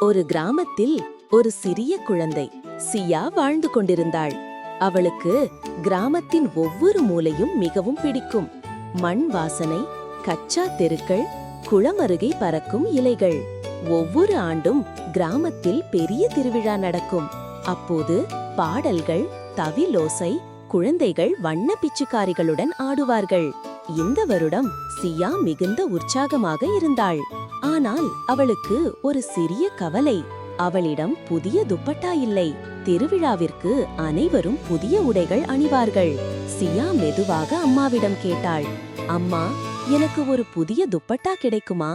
ஒரு கிராமத்தில் ஒரு சிறிய குழந்தை சியா வாழ்ந்து கொண்டிருந்தாள். அவளுக்கு கிராமத்தின் ஒவ்வொரு மூலையும் மிகவும் பிடிக்கும். மண் வாசனை கச்சா தெருக்கள் குளம் அருகே பறக்கும் இலைகள். ஒவ்வொரு ஆண்டும் கிராமத்தில் பெரிய திருவிழா நடக்கும். அப்போது பாடல்கள் தவிலோசை குழந்தைகள் வண்ண பிச்சுக்காரிகளுடன் ஆடுவார்கள். இந்த வருடம் சியா மிகுந்த உற்சாகமாக இருந்தாள். ஆனால் அவளுக்கு ஒரு சிறிய கவலை. அவளிடம் புதிய துப்பட்டா இல்லை. திருவிழாவிற்கு அனைவரும் புதிய உடைகள் அணிவார்கள். சியா மெதுவாக அம்மாவிடம் கேட்டாள். அம்மா எனக்கு ஒரு புதிய துப்பட்டா கிடைக்குமா?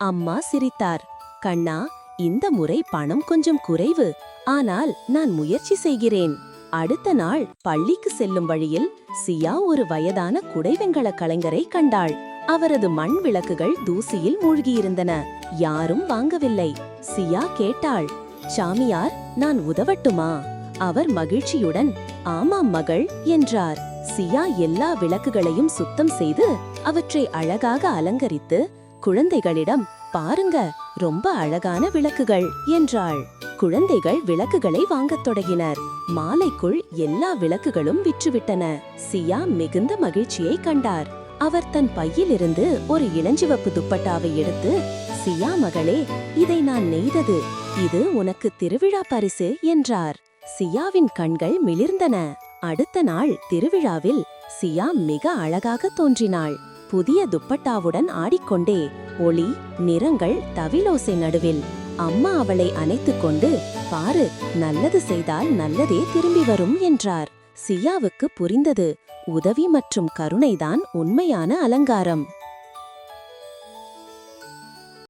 அம்மா சிரித்தார். கண்ணா இந்த முறை பணம் கொஞ்சம் குறைவு. ஆனால் நான் முயற்சி செய்கிறேன். அடுத்த நாள் பள்ளிக்கு செல்லும் வழியில் சியா ஒரு வயதான குடைவெங்கல கலைஞரை கண்டாள். அவரது மண் விளக்குகள் தூசியில் மூழ்கியிருந்தன. யாரும் வாங்கவில்லை. சியா கேட்டாள் சாமியார் நான் உதவட்டுமா? அவர் மகிழ்ச்சியுடன் ஆமாம் மகள் என்றார். சியா எல்லா விளக்குகளையும் சுத்தம் செய்து அவற்றை அழகாக அலங்கரித்து குழந்தைகளிடம் பாருங்க ரொம்ப அழகான விளக்குகள் என்றாள். குழந்தைகள் விளக்குகளை வாங்கத் தொடங்கினர். மாலைக்குள் எல்லா விளக்குகளும் விற்றுவிட்டன. சியா மிகுந்த மகிழ்ச்சியை கண்டார். அவர் தன் பையிலிருந்து ஒரு இளஞ்சிவப்பு துப்பட்டாவை எடுத்து சியா மகளே இதை நான் நெய்தது. இது உனக்கு திருவிழா பரிசு என்றார். சியாவின் கண்கள் மிளிர்ந்தன. அடுத்த நாள் திருவிழாவில் சியா மிக அழகாக தோன்றினாள். புதிய துப்பட்டாவுடன் ஆடிக்கொண்டே ஒளி நிறங்கள் தவிலோசை நடுவில் அம்மா அவளை அணைத்துக் கொண்டு பாரு நல்லது செய்தால் நல்லதே திரும்பி வரும் என்றார். சியாவுக்கு புரிந்தது. உதவி மற்றும் கருணைதான் உண்மையான அலங்காரம்.